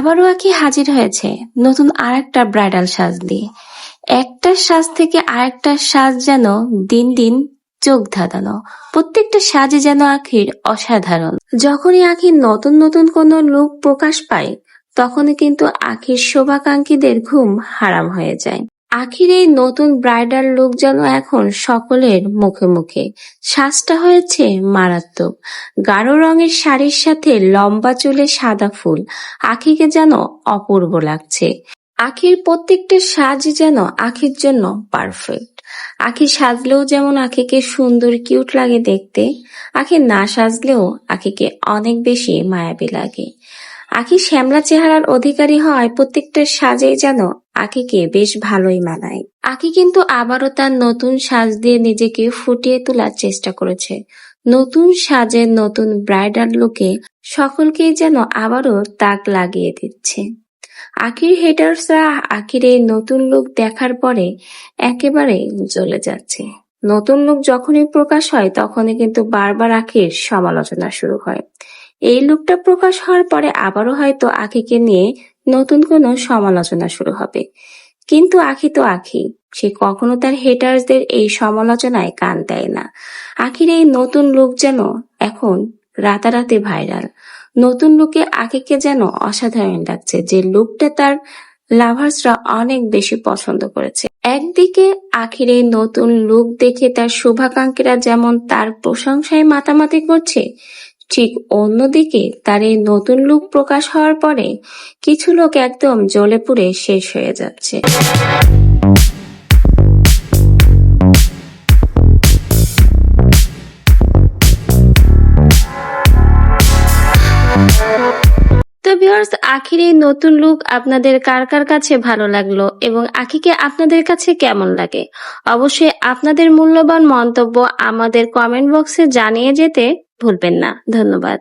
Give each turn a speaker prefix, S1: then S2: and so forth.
S1: আবারও আঁকি হাজির হয়েছে নতুন আর একটা ব্রাইডাল সাজ দিয়ে একটা সাজ থেকে আরেকটা সাজ যেন দিন দিন চোখ ধাঁধানো। প্রত্যেকটা সাজে যেন আখির অসাধারণ। যখনই আখির নতুন নতুন কোনো লুক প্রকাশ পায়, তখনই কিন্তু আখির শোভাকাঙ্ক্ষীদের ঘুম হারাম হয়ে যায়। আখির এই নতুন ব্রাইডাল লুক যেন এখন সকলের মুখে মুখে। সাজটা হয়েছে মারাত্মক। গাঢ় রঙের শাড়ির সাথে লম্বা চুলে সাদা ফুল। আখিকে যেন অপূর্ব লাগছে। আখির প্রত্যেকটা সাজ যেন আখির জন্য পারফেক্ট। আখি সাজলেও যেমন আখিকে সুন্দর, কিউট লাগে দেখতে, আখি না সাজলেও আখিকে অনেক বেশি মায়াবী লাগে। আখি শ্যামলা চেহারার অধিকারী হওয়ায় প্রত্যেকটা সাজেই যেন আখিকে বেশ ভালোই মানায়। আখি কিন্তু আবারও তার নতুন সাজ দিয়ে নিজেকে ফুটিয়ে তোলার চেষ্টা করেছে। নতুন সাজে নতুন ব্রাইডাল লুকে সকলকেই যেন আবারও তাক লাগিয়ে দিচ্ছে। আখির হেটার্সরা আখির এই নতুন লুক দেখার পরে একেবারে জ্বলে যাচ্ছে। নতুন লুক যখনই প্রকাশ হয়, তখনই কিন্তু বারবার আখির সমালোচনা শুরু হয়। এই লুকটা প্রকাশ হওয়ার পরে আবারও হয়তো আখিকে নিয়ে নতুন কোনো সমালোচনা শুরু হবে। কিন্তু আখি তো আখি। সে কখনো তার হেটার্সদের এই সমালোচনায় কান দেয় না। আখির এই নতুন লুক যেন এখন রাতারাতি ভাইরাল নতুন লুকে আখিকে যেন অসাধারণ লাগছে। যে লুকটা তার লাভার্সরা অনেক বেশি পছন্দ করেছে। একদিকে আখির এই নতুন লুক দেখে তার শুভাকাঙ্ক্ষীরা যেমন তার প্রশংসায় মাতামাতি করছে ঠিক অন্যদিকে তার এই নতুন লুক প্রকাশ হওয়ার পরে কিছু লোক একদম জ্বলে পুড়ে শেষ হয়ে যাচ্ছে। ভিউয়ার্স আখির এই নতুন লুক আপনাদের কার কার কাছে ভালো লাগল এবং আখিকে আপনাদের কাছে কেমন লাগে? অবশ্যই আপনাদের মূল্যবান মন্তব্য আমাদের কমেন্ট বক্সে জানিয়ে যেতে ভুলবেন না। ধন্যবাদ।